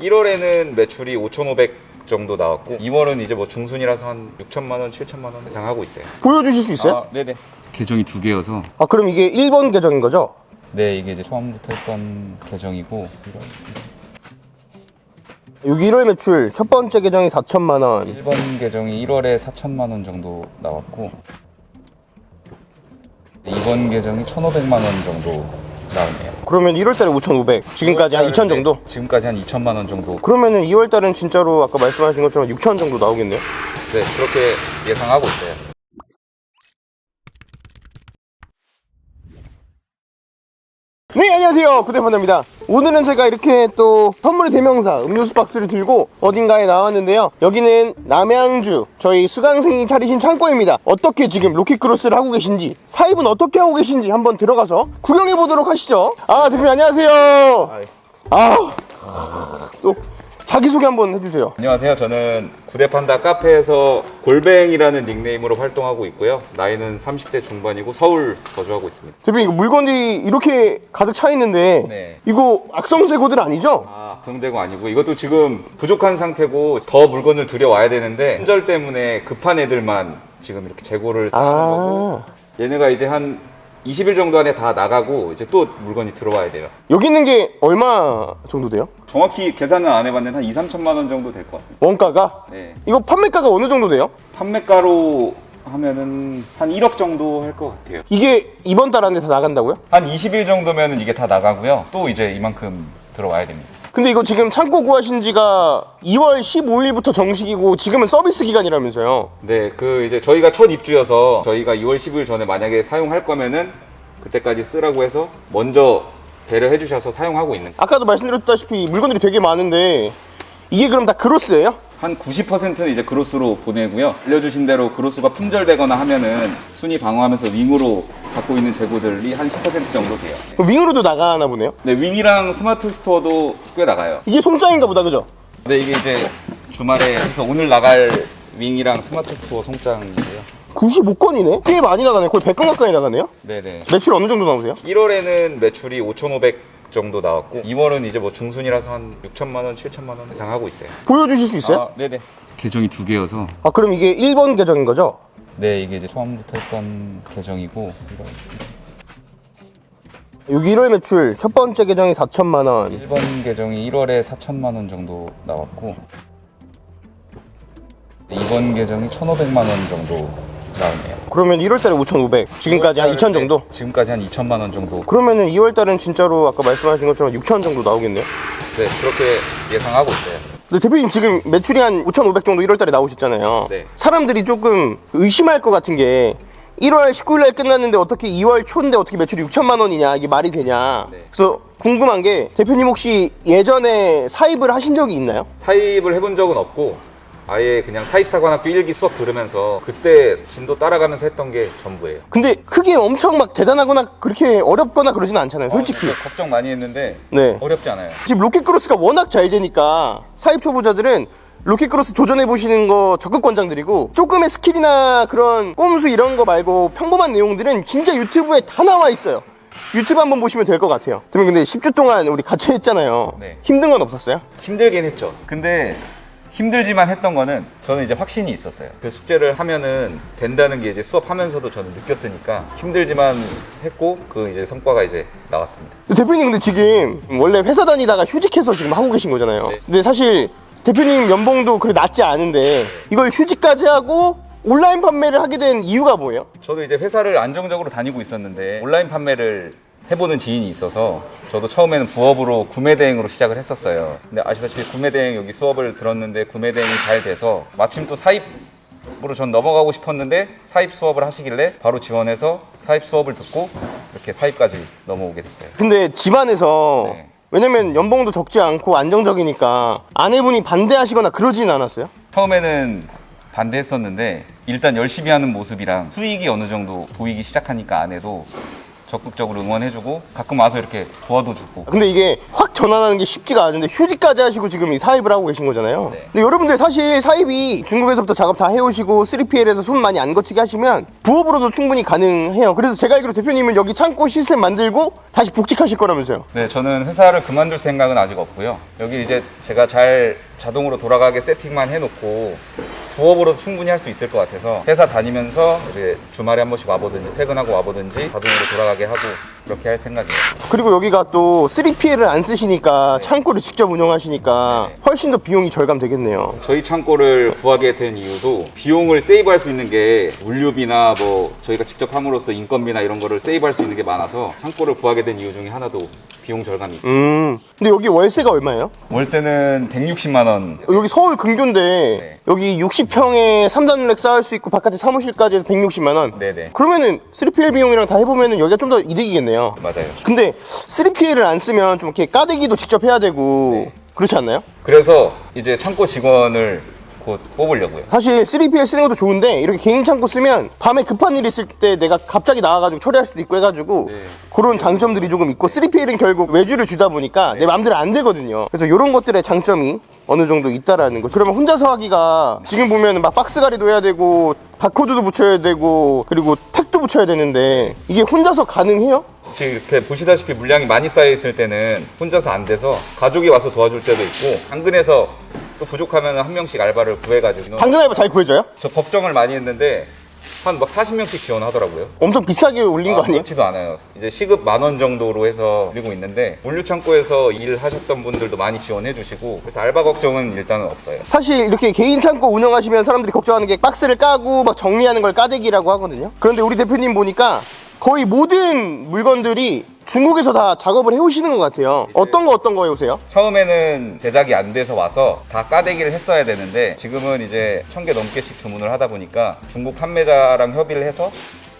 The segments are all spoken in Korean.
1월에는 매출이 5,500 정도 나왔고 2월은 이제 뭐 중순이라서 한 6천만 원, 7천만 원 예상하고 있어요. 보여주실 수 있어요? 아, 네네. 계정이 두 개여서 아, 그럼 이게 1번 계정인 거죠? 네 이게 이제 처음부터 했던 계정이고 여기 1월 매출 첫 번째 계정이 4천만 원. 1번 계정이 1월에 4천만 원 정도 나왔고 2번 계정이 1,500만 원 정도 나오네요. 그러면 1월 달에 5,500. 지금까지 한 2천 정도? 네, 지금까지 한 2천만 원 정도. 그러면은 2월 달은 진짜로 아까 말씀하신 것처럼 6천 정도 나오겠네요. 네 그렇게 예상하고 있어요. 네, 안녕하세요. 구대판입니다. 오늘은 제가 이렇게 또 선물의 대명사 음료수 박스를 들고 어딘가에 나왔는데요. 여기는 남양주 저희 수강생이 차리신 창고입니다. 어떻게 지금 로켓크로스를 하고 계신지 사입은 어떻게 하고 계신지 한번 들어가서 구경해 보도록 하시죠. 아, 대표님 안녕하세요. 아, 또 자기소개 한번 해주세요. 안녕하세요. 저는 구대판다 카페에서 골뱅이라는 닉네임으로 활동하고 있고요. 나이는 30대 중반이고 서울 거주하고 있습니다. 대표님 이거 물건이 이렇게 가득 차 있는데 네. 이거 악성 재고들 아니죠? 아, 성대고 아니고 이것도 지금 부족한 상태고 더 물건을 들여와야 되는데 품절 때문에 급한 애들만 지금 이렇게 재고를 쌓는 아. 거고 얘네가 이제 한 20일 정도 안에 다 나가고 이제 또 물건이 들어와야 돼요. 여기 있는 게 얼마 정도 돼요? 정확히 계산은 안 해봤는데 한 2, 3천만 원 정도 될 것 같습니다. 원가가? 네. 이거 판매가가 어느 정도 돼요? 판매가로 하면은 한 1억 정도 할 것 같아요. 이게 이번 달 안에 다 나간다고요? 한 20일 정도면은 이게 다 나가고요. 또 이제 이만큼 들어와야 됩니다. 근데 이거 지금 창고 구하신 지가 2월 15일부터 정식이고 지금은 서비스 기간이라면서요. 네, 그 이제 저희가 첫 입주여서 저희가 2월 10일 전에 만약에 사용할 거면은 그때까지 쓰라고 해서 먼저 배려해 주셔서 사용하고 있는 아까도 말씀드렸다시피 물건들이 되게 많은데 이게 그럼 다 그로스예요? 한 90%는 이제 그로스로 보내고요. 알려주신 대로 그로스가 품절되거나 하면은 순위 방어하면서 윙으로 갖고 있는 재고들이 한 10% 정도 돼요. 그럼 윙으로도 나가나 보네요. 네, 윙이랑 스마트 스토어도 꽤 나가요. 이게 송장인가 보다 그죠? 근데 이게 이제 주말에 해서 오늘 나갈 윙이랑 스마트 스토어 송장이고요. 95건이네? 꽤 많이 나가네요. 거의 100건 가까이 나가네요. 네네. 매출 어느 정도 나오세요? 1월에는 매출이 5,500 정도 나왔고 2월은 이제 뭐 중순이라서 한 6천만 원, 7천만 원 예상하고 있어요. 보여주실 수 있어요? 아, 네네. 계정이 두 개여서 아, 그럼 이게 1번 계정인 거죠? 네 이게 이제 처음부터 했던 계정이고 여기 1월 매출 첫 번째 계정이 4천만 원. 1번 계정이 1월에 4천만 원 정도 나왔고 2번 계정이 1,500만 원 정도 나오네요. 그러면 1월 달에 5,500. 지금까지 한 2천 정도? 네, 지금까지 한 2천만 원 정도. 그러면은 2월 달은 진짜로 아까 말씀하신 것처럼 6천 정도 나오겠네요. 네 그렇게 예상하고 있어요. 근데 대표님 지금 매출이 한 5,500 정도 1월 달에 나오셨잖아요. 네. 사람들이 조금 의심할 것 같은 게 1월 19일 날 끝났는데 어떻게 2월 초인데 어떻게 매출이 6천만 원이냐 이게 말이 되냐. 네. 그래서 궁금한 게 대표님 혹시 예전에 사입을 하신 적이 있나요? 사입을 해본 적은 없고 아예 그냥 사입사관학교 1기 수업 들으면서 그때 진도 따라가면서 했던 게 전부예요. 근데 크게 엄청 막 대단하거나 그렇게 어렵거나 그러진 않잖아요. 솔직히. 어, 걱정 많이 했는데 네. 어렵지 않아요. 지금 로켓크로스가 워낙 잘 되니까 사입 초보자들은 로켓크로스 도전해 보시는 거 적극 권장드리고 조금의 스킬이나 그런 꼼수 이런 거 말고 평범한 내용들은 진짜 유튜브에 다 나와 있어요. 유튜브 한번 보시면 될 것 같아요. 대표님 근데 10주 동안 우리 같이 했잖아요. 네. 힘든 건 없었어요? 힘들긴 했죠. 근데 힘들지만 했던 거는 저는 이제 확신이 있었어요. 그 숙제를 하면은 된다는 게 이제 수업하면서도 저는 느꼈으니까 힘들지만 했고 그 이제 성과가 이제 나왔습니다. 대표님 근데 지금 원래 회사 다니다가 휴직해서 지금 하고 계신 거잖아요. 네. 근데 사실 대표님 연봉도 그렇게 낮지 않은데 이걸 휴직까지 하고 온라인 판매를 하게 된 이유가 뭐예요? 저도 이제 회사를 안정적으로 다니고 있었는데 온라인 판매를 해보는 지인이 있어서 저도 처음에는 부업으로 구매 대행으로 시작을 했었어요. 근데 아시다시피 구매 대행 여기 수업을 들었는데 구매 대행이 잘 돼서 마침 또 사입 으로 전 넘어가고 싶었는데 사입 수업을 하시길래 바로 지원해서 사입 수업을 듣고 이렇게 사입까지 넘어오게 됐어요. 근데 집안에서 네. 왜냐면 연봉도 적지 않고 안정적이니까 아내분이 반대하시거나 그러진 않았어요? 처음에는 반대했었는데 일단 열심히 하는 모습이랑 수익이 어느 정도 보이기 시작하니까 아내도 적극적으로 응원해주고 가끔 와서 이렇게 도와도 주고 근데 이게 확 전환하는 게 쉽지가 않은데 휴직까지 하시고 지금 이 사입을 하고 계신 거잖아요. 네. 근데 여러분들 사실 사입이 중국에서부터 작업 다 해오시고 3PL에서 손 많이 안 거치게 하시면 부업으로도 충분히 가능해요. 그래서 제가 알기로 대표님은 여기 창고 시스템 만들고 다시 복직하실 거라면서요. 네, 저는 회사를 그만둘 생각은 아직 없고요. 여기 이제 제가 잘 자동으로 돌아가게 세팅만 해놓고 부업으로 충분히 할 수 있을 것 같아서 회사 다니면서 이제 주말에 한 번씩 와보든지 퇴근하고 와보든지 자동으로 돌아가게 하고 그렇게 할 생각이에요. 그리고 여기가 또 3PL을 안 쓰시니까 창고를 직접 운영하시니까 네. 훨씬 더 비용이 절감되겠네요. 저희 창고를 구하게 된 이유도 비용을 세이브할 수 있는 게 물류비나 뭐 저희가 직접 함으로써 인건비나 이런 거를 세이브할 수 있는 게 많아서 창고를 구하게 된 이유 중에 하나도 비용 절감이 있어요. 음. 근데 여기 월세가 얼마예요? 월세는 160만 원. 여기 서울 근교인데 네. 여기 60평에 3단 렉 쌓을 수 있고 바깥에 사무실까지 해서 160만 원. 네네. 그러면은 3PL 비용이랑 다 해보면은 여기가 좀 더 이득이겠네요. 맞아요. 근데 3PL을 안 쓰면 좀 이렇게 까대기도 직접 해야 되고 네. 그렇지 않나요? 그래서 이제 창고 직원을 곧 뽑으려고요. 사실 3PL 쓰는 것도 좋은데 이렇게 개인 창고 쓰면 밤에 급한 일 있을 때 내가 갑자기 나와가지고 처리할 수도 있고 해가지고 네. 그런 장점들이 조금 있고 3PL은 결국 외주를 주다 보니까 내 마음대로 안 되거든요. 그래서 이런 것들의 장점이 어느 정도 있다라는 거. 그러면 혼자서 하기가 지금 보면 막 박스 가리도 해야 되고 바코드도 붙여야 되고 그리고 택도 붙여야 되는데 이게 혼자서 가능해요? 지금 이렇게 보시다시피 물량이 많이 쌓여 있을 때는 혼자서 안 돼서 가족이 와서 도와줄 때도 있고 당근에서 또 부족하면 한 명씩 알바를 구해가지고 당근 알바 잘 구해져요? 저 걱정을 많이 했는데 한 막 40명씩 지원하더라고요. 엄청 비싸게 올린 거 아니에요? 그렇지도 않아요. 이제 시급 만 원 정도로 해서 드리고 있는데 물류 창고에서 일하셨던 분들도 많이 지원해 주시고 그래서 알바 걱정은 일단은 없어요. 사실 이렇게 개인 창고 운영하시면 사람들이 걱정하는 게 박스를 까고 막 정리하는 걸 까대기라고 하거든요. 그런데 우리 대표님 보니까 거의 모든 물건들이 중국에서 다 작업을 해오시는 것 같아요. 어떤 거 어떤 거 해오세요? 처음에는 제작이 안 돼서 와서 다 까대기를 했어야 되는데 지금은 이제 천 개 넘게씩 주문을 하다 보니까 중국 판매자랑 협의를 해서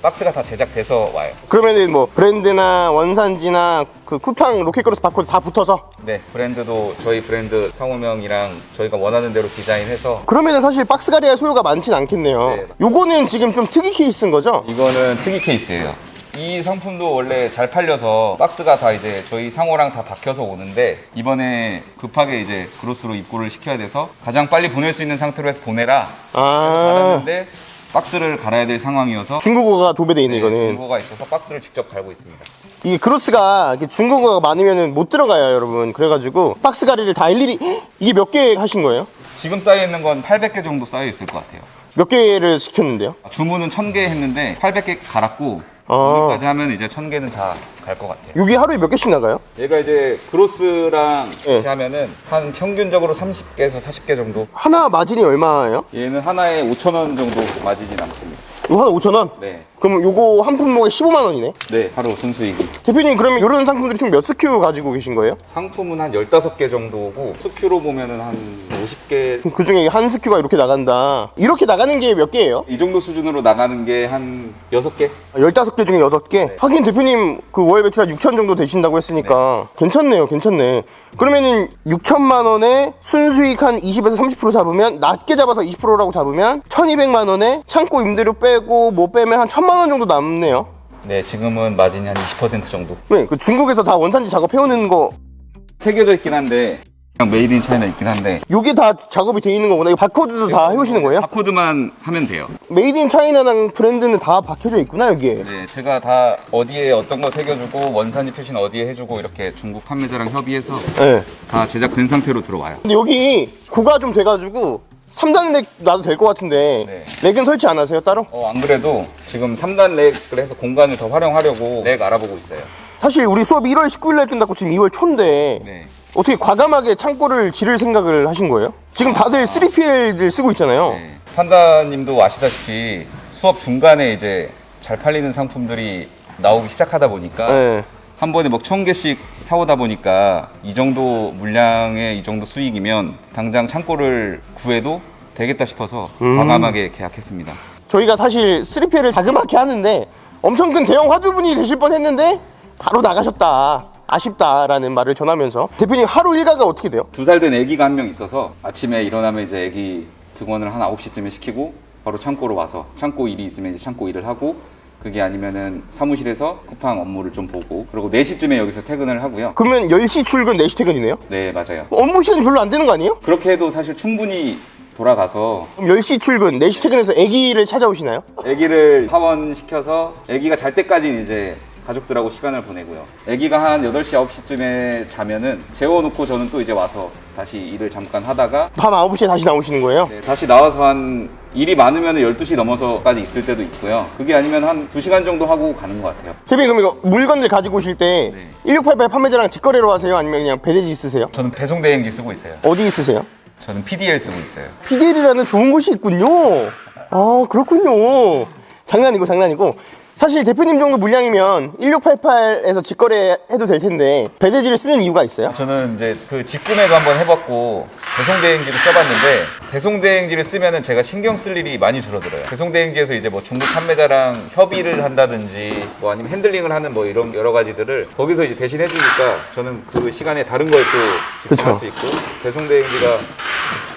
박스가 다 제작돼서 와요. 그러면은 뭐 브랜드나 원산지나 그 쿠팡 로켓크로스 바코드 다 붙어서 네, 브랜드도 저희 브랜드 상호명이랑 저희가 원하는 대로 디자인해서 그러면은 사실 박스 가리아 소요가 많진 않겠네요. 네. 요거는 지금 좀 특이 케이스인 거죠? 이거는 특이 케이스예요. 이 상품도 원래 잘 팔려서 박스가 다 이제 저희 상호랑 다 박혀서 오는데 이번에 급하게 이제 그로스로 입고를 시켜야 돼서 가장 빨리 보낼 수 있는 상태로 해서 보내라 아 받았는데 박스를 갈아야 될 상황이어서 중국어가 도배돼 있는 네, 이거는 중고가 있어서 박스를 직접 갈고 있습니다. 이게 크로스가 이렇게 중국어가 많으면은 못 들어가요, 여러분. 그래가지고 박스 가리를 다 일일이 이게 몇 개 하신 거예요? 지금 쌓여 있는 건 800개 정도 쌓여 있을 것 같아요. 몇 개를 시켰는데요? 주문은 1000개 했는데 800개 갈았고 아. 오늘까지 하면 이제 1000개는 다 갈 것 같아요. 여기 하루에 몇 개씩 나가요? 얘가 이제 크로스랑 네. 같이 하면은 한 평균적으로 30개에서 40개 정도. 하나 마진이 얼마예요? 얘는 하나에 5,000원 정도 마진이 남습니다. 이거 하나 5천 원? 네. 그럼 요거 한 품목에 15만 원이네. 네, 하루 순수익이. 대표님 그러면 이런 상품들이 총 몇 스큐 가지고 계신 거예요? 상품은 한 15개 정도고 스큐로 보면은 한 50개 그 중에 한 스큐가 이렇게 나간다. 이렇게 나가는 게 몇 개예요? 이 정도 수준으로 나가는 게 한 6개? 15개 중에 6개? 하긴 대표님 그 월 매출 한 6천 정도 되신다고 했으니까 괜찮네요, 괜찮네. 그러면은 6천만 원에 순수익 한 20에서 30% 잡으면 낮게 잡아서 20%라고 잡으면 1200만 원에 창고 임대료 빼고 뭐 빼면 한 1000만 원 정도 남네요. 네, 지금은 마진이 한 20% 정도. 네, 그 중국에서 다 원산지 작업해오는 거 새겨져 있긴 한데 그냥 메이드 인 차이나 있긴 한데 요게 다 작업이 돼 있는 거구나. 이 바코드도 다 해오시는 거예요? 바코드만 하면 돼요. 메이드 인 차이나랑 브랜드는 다 박혀져 있구나, 여기에. 네, 제가 다 어디에 어떤 거 새겨주고 원산지 표시는 어디에 해주고 이렇게 중국 판매자랑 협의해서 네. 다 제작된 상태로 들어와요. 근데 여기 고가 좀 돼가지고 3단 렉 놔도 될 것 같은데 네. 렉은 설치 안 하세요 따로? 어, 안 그래도 지금 3단 렉을 해서 공간을 더 활용하려고 렉 알아보고 있어요. 사실 우리 수업이 1월 19일 날 끝났고 지금 2월 초인데 네. 어떻게 과감하게 창고를 지를 생각을 하신 거예요? 지금 다들 3PL을 쓰고 있잖아요. 네. 판다님도 아시다시피 수업 중간에 이제 잘 팔리는 상품들이 나오기 시작하다 보니까 네. 한 번에 막 천 개씩 사오다 보니까 이 정도 물량의 이 정도 수익이면 당장 창고를 구해도 되겠다 싶어서 과감하게 계약했습니다. 저희가 사실 3PL을 자그맣게 하는데 엄청 큰 대형 화주분이 되실 뻔 했는데 바로 나가셨다. 아쉽다라는 말을 전하면서 대표님 하루 일과가 어떻게 돼요? 두 살 된 아기가 한 명 있어서 아침에 일어나면 이제 아기 등원을 한 9시쯤에 시키고 바로 창고로 와서 창고 일이 있으면 이제 창고 일을 하고 그게 아니면은 사무실에서 쿠팡 업무를 좀 보고 그리고 4시쯤에 여기서 퇴근을 하고요. 그러면 10시 출근, 4시 퇴근이네요? 네, 맞아요. 업무 시간이 별로 안 되는 거 아니에요? 그렇게 해도 사실 충분히 돌아가서 그럼 10시 출근, 4시 퇴근해서 아기를 찾아오시나요? 아기를 하원시켜서 아기가 잘 때까지 이제 가족들하고 시간을 보내고요. 아기가 한 8시, 9시쯤에 자면은 재워놓고 저는 또 이제 와서 다시 일을 잠깐 하다가 밤 9시에 다시 나오시는 거예요? 네, 다시 나와서 한 일이 많으면 12시 넘어서까지 있을 때도 있고요. 그게 아니면 한 2시간 정도 하고 가는 것 같아요. 대표님 그럼 이거 물건들 가지고 오실 때 네. 1688 판매자랑 직거래로 하세요? 아니면 그냥 배대지 쓰세요? 저는 배송 대행지 쓰고 있어요. 어디 쓰세요? 저는 PDL 쓰고 있어요. PDL이라는 좋은 곳이 있군요. 아, 그렇군요. 장난이고, 장난이고. 사실 대표님 정도 물량이면 1688에서 직거래 해도 될 텐데, 배대지를 쓰는 이유가 있어요? 저는 이제 그 직구매도 한번 해봤고 배송대행지를 써봤는데 배송대행지를 쓰면은 제가 신경 쓸 일이 많이 줄어들어요. 배송대행지에서 이제 뭐 중국 판매자랑 협의를 한다든지 뭐 아니면 핸들링을 하는 뭐 이런 여러 가지들을 거기서 이제 대신 해주니까 저는 그 시간에 다른 거에 또 집중할 그쵸. 수 있고 배송대행지가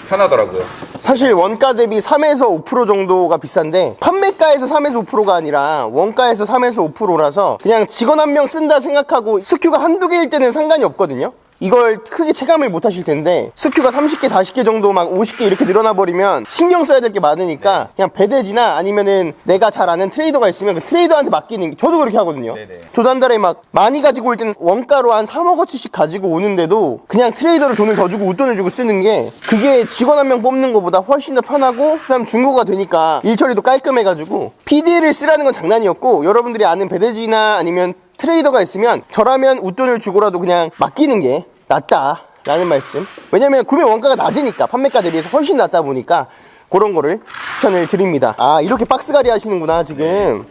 편하더라고요. 사실 원가 대비 3에서 5% 정도가 비싼데, 판매가에서 3에서 5%가 아니라 원가에서 3에서 5%라서 그냥 직원 한 명 쓴다 생각하고 스큐가 한두 개일 때는 상관이 없거든요? 이걸 크게 체감을 못 하실 텐데 스큐가 30개, 40개 정도 막 50개 이렇게 늘어나 버리면 신경 써야 될 게 많으니까 그냥 배대지나 아니면은 내가 잘 아는 트레이더가 있으면 그 트레이더한테 맡기는 게 저도 그렇게 하거든요. 네네. 저도 한 달에 막 많이 가지고 올 때는 원가로 한 3억 어치씩 가지고 오는데도 그냥 트레이더를 돈을 더 주고 웃돈을 주고 쓰는 게 그게 직원 한 명 뽑는 것보다 훨씬 더 편하고 그다음 중고가 되니까 일 처리도 깔끔해가지고 PD를 쓰라는 건 장난이었고 여러분들이 아는 배대지나 아니면 트레이더가 있으면 저라면 웃돈을 주고라도 그냥 맡기는 게 낫다. 라는 말씀. 왜냐면 구매 원가가 낮으니까 판매가 대비해서 훨씬 낮다 보니까 그런 거를 추천을 드립니다. 아, 이렇게 박스가리 하시는구나, 지금.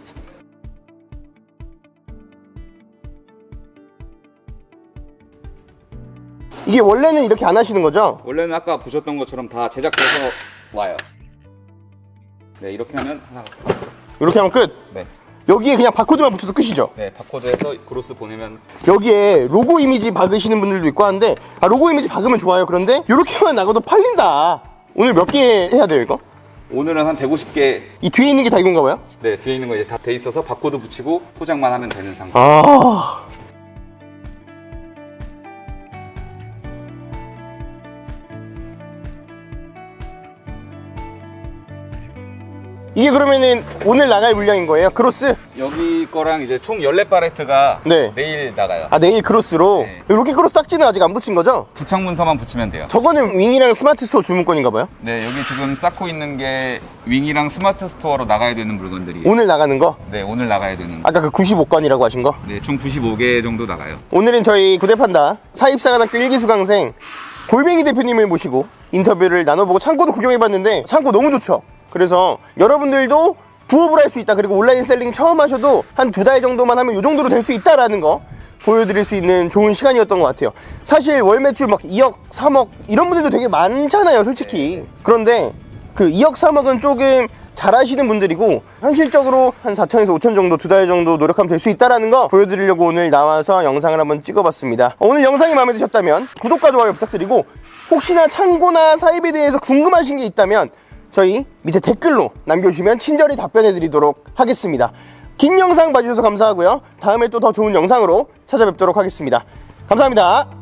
이게 원래는 이렇게 안 하시는 거죠? 원래는 아까 보셨던 것처럼 다 제작돼서 와요. 네 이렇게 하면 하나. 이렇게 하면 끝. 네. 여기에 그냥 바코드만 붙여서 끝이죠. 네 바코드에서 그로스 보내면 여기에 로고 이미지 박으시는 분들도 있고 하는데 아 로고 이미지 박으면 좋아요. 그런데 이렇게만 나가도 팔린다. 오늘 몇 개 해야 돼요, 이거? 오늘은 한 150개 이 뒤에 있는 게 다 이건가 봐요? 네 뒤에 있는 거 이제 다 돼 있어서 바코드 붙이고 포장만 하면 되는 상태. 아. 이게 그러면은 오늘 나갈 물량인 거예요? 크로스? 여기 거랑 이제 총 14팔레트가 네. 내일 나가요. 아 내일 크로스로? 네. 이렇게 크로스 딱지는 아직 안 붙인 거죠? 부착 문서만 붙이면 돼요. 저거는 윙이랑 스마트 스토어 주문권인가 봐요? 네 여기 지금 쌓고 있는 게 윙이랑 스마트 스토어로 나가야 되는 물건들이에요. 오늘 나가는 거? 네 오늘 나가야 되는. 아까 그 95건이라고 하신 거? 네 총 95개 정도 나가요. 오늘은 저희 구대판다 사입사관학교 1기 수강생 골뱅이 대표님을 모시고 인터뷰를 나눠보고 창고도 구경해봤는데 창고 너무 좋죠. 그래서 여러분들도 부업을 할 수 있다. 그리고 온라인 셀링 처음 하셔도 한 두 달 정도만 하면 이 정도로 될 수 있다라는 거 보여드릴 수 있는 좋은 시간이었던 것 같아요. 사실 월 매출 막 2억, 3억 이런 분들도 되게 많잖아요, 솔직히. 그런데 그 2억, 3억은 조금 잘하시는 분들이고 현실적으로 한 4천에서 5천 정도 두 달 정도 노력하면 될 수 있다라는 거 보여드리려고 오늘 나와서 영상을 한번 찍어봤습니다. 어, 오늘 영상이 마음에 드셨다면 구독과 좋아요 부탁드리고 혹시나 창고나 사입에 대해서 궁금하신 게 있다면 저희 밑에 댓글로 남겨주시면 친절히 답변해 드리도록 하겠습니다. 긴 영상 봐주셔서 감사하고요. 다음에 또 더 좋은 영상으로 찾아뵙도록 하겠습니다. 감사합니다.